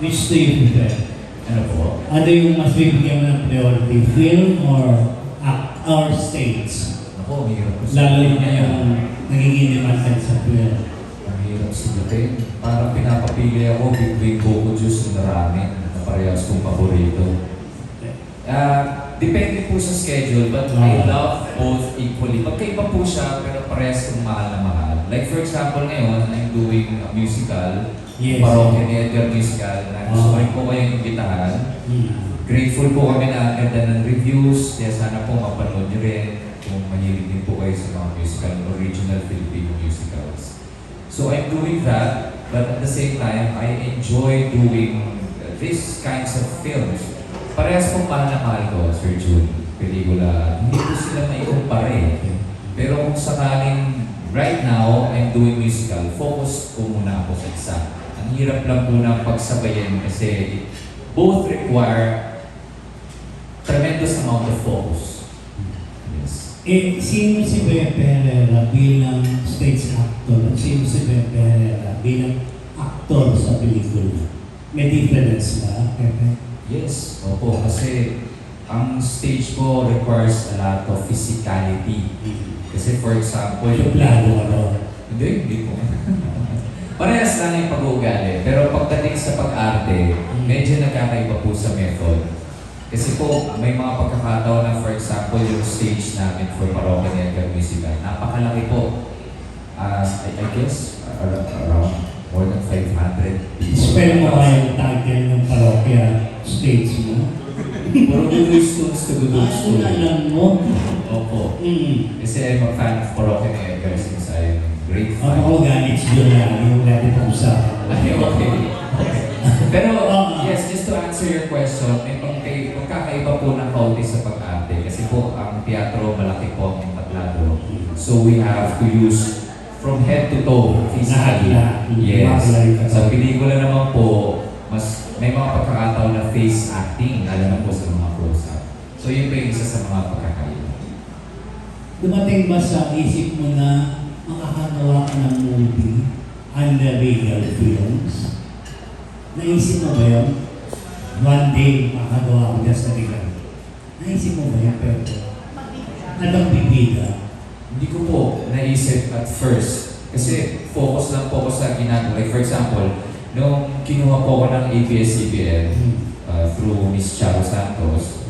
which do you prefer? Ano po? Ano yung mas bibigyan mo ng priority, film or act, or stage? Ako, mahirap ko Lalo sagutin yung nagiging demanded sa film. Mahirap sagutin. Parang pinapapili ako between Coco Juice and ramen na parehas kong paborito. Ah, depende po sa schedule, but I Ah. love both equally. Magkaiba po siya, pero parehas kong mahal na mahal. Like for example, ngayon, I'm doing a musical, Yes. Parokya ni Edgar Musical, na gusto Ah. rin po kayong imbitahan. Hmm. Grateful po kami na ang ganda ng reviews, kaya sana po mapanood nyo rin kung mahilig din po kayo sa mga musical, original Filipino musicals. So I'm doing that, but at the same time, I enjoy doing these kinds of films. Parehas pong mahal na mahal ko, Sir June, pelikula. Hindi ko sila maikumpara eh. Pero kung sakaling right now, I'm doing musical, focus ko muna ako sa isa. Ang hirap lang po ng pagsabayin kasi both require tremendous amount of focus. Yes. Eh, sino si Pepe Herrera bilang stage actor at sino si Pepe Herrera bilang actor sa pelikula? May difference ba, Pepe? Yes, opo, kasi ang stage ko requires a lot of physicality. Kasi for example, Suplado ano? Hindi, hindi po. Parehas lang yung pag-uugali. Pero pagdating sa pag-arte, medyo nagkakaiba po sa method. Kasi po, may mga pagkakataon na for example, yung stage namin for Parokya ni Edgar Musical, napakalaki po. Uh, I, I guess, ar- around more than 500 people. Spell mo ba yung title ng parokya stage mo? Puro Goodwill Tunes to Goodwill Ano School. alam mo? Opo. Hmm. Kasi I'm a fan of Parokya ni Edgar since I'm grade 5. Ano ko galit siya na yung dati pang usapan. Okay, okay. Pero, Ah. yes, just to answer your question, may pagkay, pagkakaiba po ng kaunti sa pag-arte. Kasi po, ang teatro, malaki po ang entablado. So, we have to use from head to toe, physically. Lahat, lahat. Yes. Sa pelikula naman po, mas may mga pagkakataon na face acting, lalo na po sa mga close-up. So, yun po yung isa sa mga pagkakaiba. Dumating ba sa isip mo na makakagawa ka ng movie under Regal Films? Naisip mo ba yun? One day, makakagawa ko dyan sa Regal. Naisip mo ba yun, pero bibida? Hindi ko po naisip at first. Kasi focus lang po ako sa ginagawa. Like for example, nung kinuha po ako ng ABS-CBN uh, through Miss Charo Santos,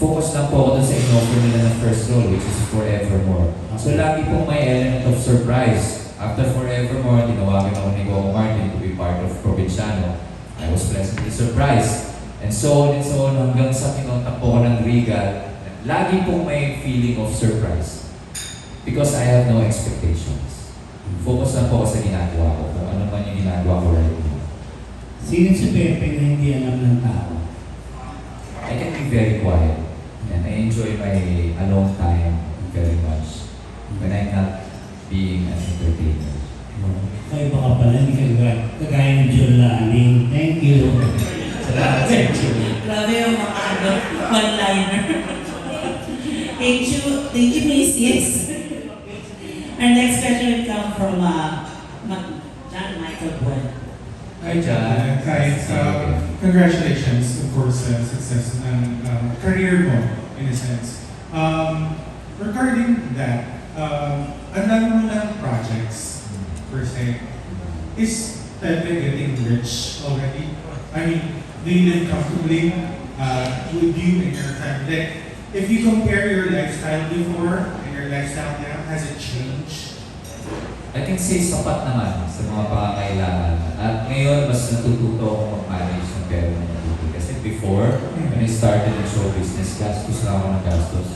focus lang po ako dun sa in-offer nila ng first role, which is Forevermore. So lagi po may element of surprise. After Forevermore, tinawagan ako ni Coco Martin to be part of Provinciano. I was pleasantly surprised. And so on and so on, hanggang sa kinontak po ko ng Regal, lagi po may feeling of surprise. Because I have no expectations. Focus lang po ako sa ginagawa ko, kung ano man yung ginagawa ko right now. Sino si Pepe na hindi alam ng tao? I can be very quiet. And I enjoy my alone time very much. When I'm not being an entertainer. Kaya baka pala hindi ka kagaya, kagaya ng John Laling. Thank you. Salamat sa inyo. Grabe yung mga ano, one-liner. thank you. Thank you, Miss. Our next question will come from uh, John Michael Buwan. Hi, John. Hi. Uh, congratulations, of course, sa success ng uh, career mo, in a sense. Um, regarding that, um, ang dami ng projects, per se. Is Pepe getting rich already? I mean, do you live comfortably? Uh, you and your like, if you compare your lifestyle before and your lifestyle now, has it changed? I can say sapat naman sa mga pangangailangan. At ngayon, mas natututo akong mag-manage ng pera ng mabuti. Kasi before, when I started in show business, gastos lang ako ng gastos.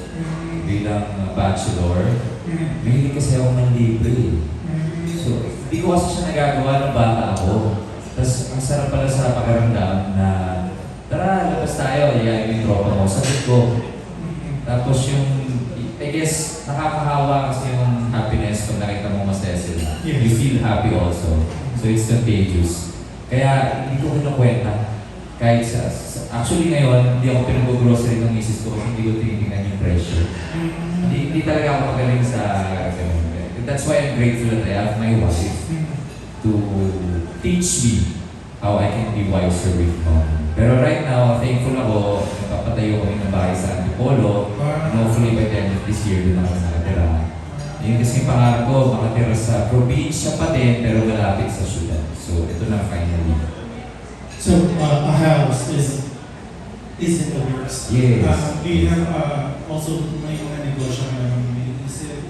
Bilang uh, bachelor, Mm. mahilig kasi ako ng libre. eh. Mm. So, hindi ko kasi siya nagagawa ng bata ako. Tapos, ang sarap pala sa pakiramdam na, tara, labas tayo, iyayin mo yung tropa mo. Sagot ko. Tapos yung, I guess, nakakahawa kasi yung happiness pag nakita mo masaya sila. Yes. You feel happy also. So, it's contagious. Kaya, hindi ko kinukwenta. Kahit sa, sa- actually ngayon, hindi ako pinag-grocery ng misis ko kasi hindi ko tinitingnan yung pressure. Hindi, hindi talaga ako magaling sa ganun. That's why I'm grateful that I have my wife to teach me how I can be wiser with money. Pero right now, thankful ako, nagpapatayo kami ng bahay sa Antipolo, and hopefully by the end of this year, doon ako nakatira. Yun kasi pangarap ko, makatira sa probinsya pa din, pero malapit sa syudad. So, ito na finally. So, uh, a house is is in the works. Yes. Uh, do you have uh, also may mga negosyo na is it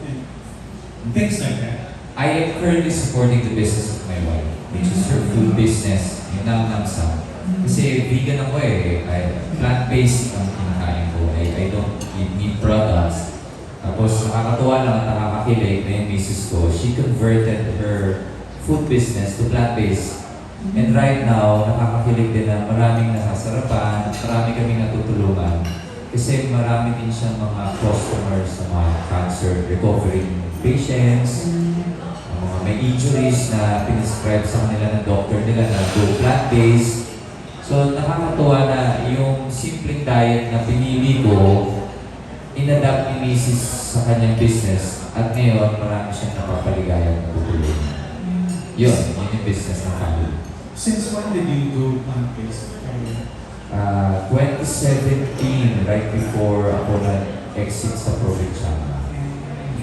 and things like that? I am currently supporting the business of my wife, which is her food business, yung Namnamsam. Kasi vegan ako eh, plant-based ang. I, don't meat products. Tapos nakakatuwa lang at nakakakilig na yung misis ko. She converted her food business to plant-based. And right now, nakakakilig din na maraming nasasarapan, marami kaming natutulungan. Kasi marami din siyang mga customers sa mga cancer recovering patients, ang mga may injuries na piniscribe sa kanila ng doctor nila na go plant-based. So nakakatuwa na yung simpleng diet na pinili ko, inadapt ni Mrs. sa kanyang business at ngayon marami siyang napapaligayang natutulungan. Yun, yun yung business ng family. Since when did you go plant-based? Uh, 2017, right before ako nag-exit sa provinciana.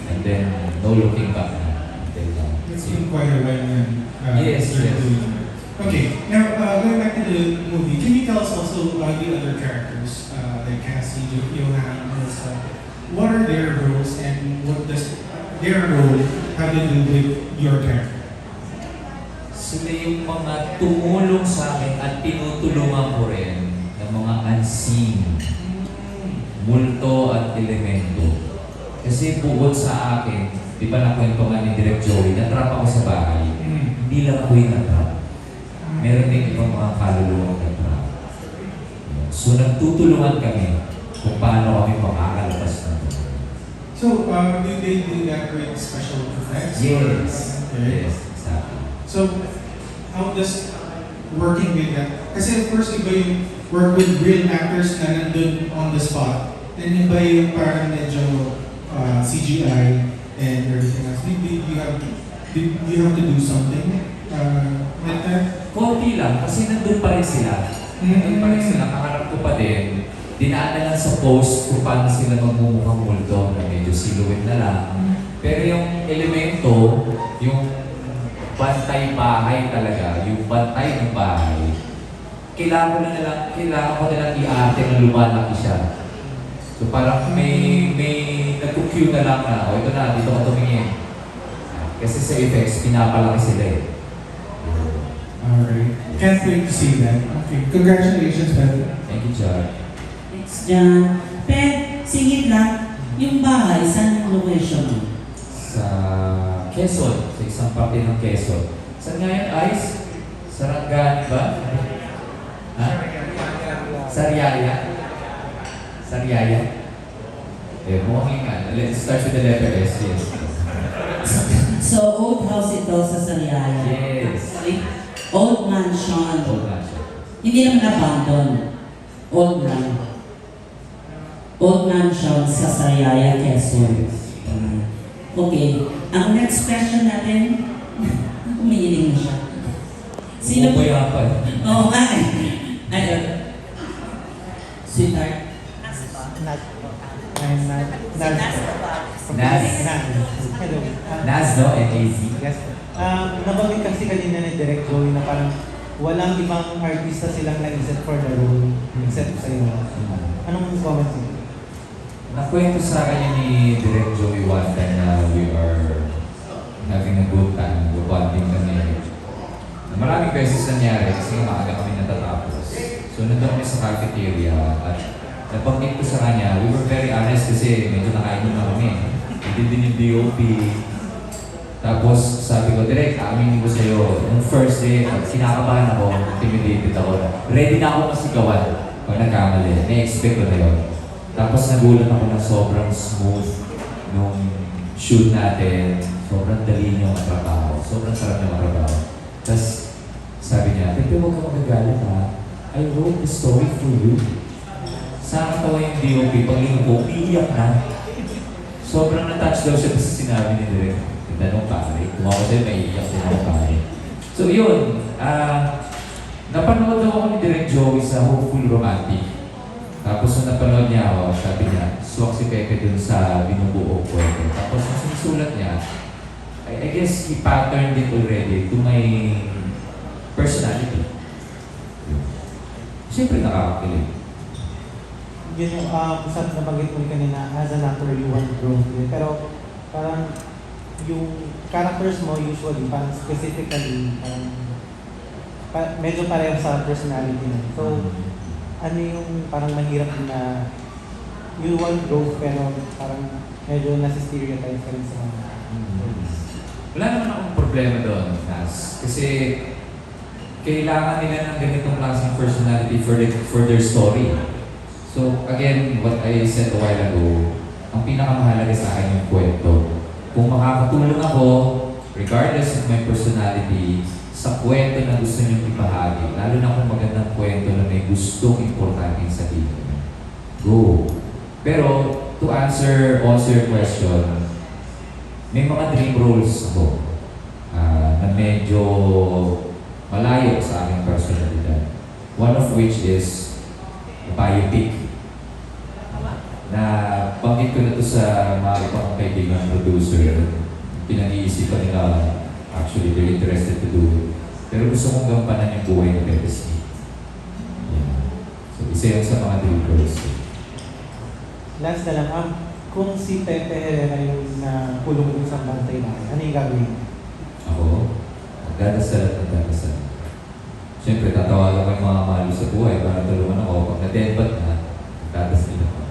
And then, no looking back na. It's been quite a while now. Uh, Yes, yes. Okay, now uh, going back to the movie, can you tell us also uh, the other characters, uh, like Cassie, Jo- Johan, and stuff? What are their roles and what does their role have to do with your character? Sila yung mga tumulong sa akin at tinutulungan ko rin ng mga unseen, multo at elemento. Kasi bukod sa akin, di ba nakwento nga ni Direk Joey, natrap ako sa bahay. Hindi lang ako yung natrap. Meron din ibang mga kaluluwang natrap. So nagtutulungan kami kung paano kami makakalabas ng ito. So, uh, do they do that with special effects? Yes. Okay. Yes, exactly. So, how does working with that? Kasi of course, iba yung work with real actors na nandun on the spot. And iba yung parang medyo uh, CGI and everything else. Do, do you have do you have to do something uh, that? Konti lang, kasi nandun pa rin sila. Nandun pa rin sila, kaharap ko pa din. Dinaan na lang sa post kung paano sila magmumukhang multo na medyo silhouette na lang. Pero yung elemento, yung bantay bahay talaga, yung bantay ng bahay, kailangan ko na lang, kailangan ko na lang i-ate na lumalaki siya. So parang may, may nag-cue na lang na, o ito na, dito ka tumingin. Kasi sa effects, pinapalaki sila eh. Alright. Can't wait to see that. Okay. Congratulations, Beth. Thank you, Char. Next dyan. Pet, singit lang. Yung bahay, saan yung location mo? sa Quezon, sa isang parte ng Quezon. Saan nga yun, Ice? Sarangani ba? Ha? Sariaya? Sariaya? Eh, mukhang nga. Let's start with the letter S, yes. So, old house ito sa Sariaya. Yes. Old mansion. Old siya. Hindi naman abandon. Old lang. Old mansion sa Sariaya, Quezon. Okay. Ang next question natin, umiiling na siya. Sino po? Pa. Oo nga eh. Ayun. Sweetheart. Nat. I'm Nat. Nat. Naz. Nat. Hello. Ah, Naz, no? N-A-Z. Yes. Um, nabanggit kasi kanina ni Direk Joey na parang walang ibang artista silang naisip for the role except sa iyo. Anong comment mo? Nakwento sa yun ni Direk Joey one time na we are having a good time, bonding kami. Maraming beses nangyari kasi maaga kami natatapos. So nandun kami sa cafeteria at nabanggit ko sa kanya, we were very honest kasi medyo nakainom na kami. Hindi din yung DOP. Tapos sabi ko, Direk, aaminin ko sa'yo, nung first day, kinakabahan ako, intimidated ako. Ready na ako masigawan pag nagkamali. Na-expect ko na yun. Tapos nagulat ako na sobrang smooth nung shoot natin. Sobrang dali niyo matrabaho. Sobrang sarap niyo matrabaho. Tapos sabi niya, Pepe, huwag ka magagalit ha. I wrote the story for you. Sa katawa yung DOP, pag ko, umiiyak na. Sobrang na-touch daw siya kasi sinabi ni Direk. Tinanong pare, kung ako sa'yo, may iiyak din ako pare. So yun, ah, Napanood ako ni Direk Joey sa Hopeful Romantic. Tapos nung napanood niya ako, sabi niya, swak si Pepe dun sa binubuo kwento. Tapos nung sinusulat niya, I, I guess he patterned it already to my personality. Siyempre nakakakilig. Yun yung um, sa nabanggit mo kanina, as an actor, you want growth din. Pero parang yung characters mo usually, parang specifically, parang pa, medyo pareho sa personality mo. So, ano yung parang mahirap na you want growth pero parang medyo nasa-stereotype ka rin sa mga roles. Wala naman akong problema doon, Nas. Kasi kailangan nila ng ganitong klaseng personality for, the, for their story. So, again, what I said a while ago, ang pinakamahalaga sa akin yung kwento. Kung makakatulong ako, regardless of my personality, sa kwento na gusto niyong ibahagi, lalo na kung magandang kwento na may gustong importante sa dito. Go! Pero, to answer also your question, may mga dream roles ako ah, na medyo malayo sa aking personalidad. One of which is biopic. Na banggit ko na to sa mga iba kong kaibigan producer. Pinag-iisipan nila, actually they're interested to do it. Pero gusto kong gampanan yung buhay ng Pepe Smith. Yeah. So isa yan sa mga dream. Last na lang, um, kung si Pepe Herrera yung na kulong sa bantay na, ano yung gagawin? Ako, magdadasal at magdadasal. Siyempre, tatawagan ko yung mga mahal sa buhay para tulungan ako. Pag na-deadbat na, magdadasal ako.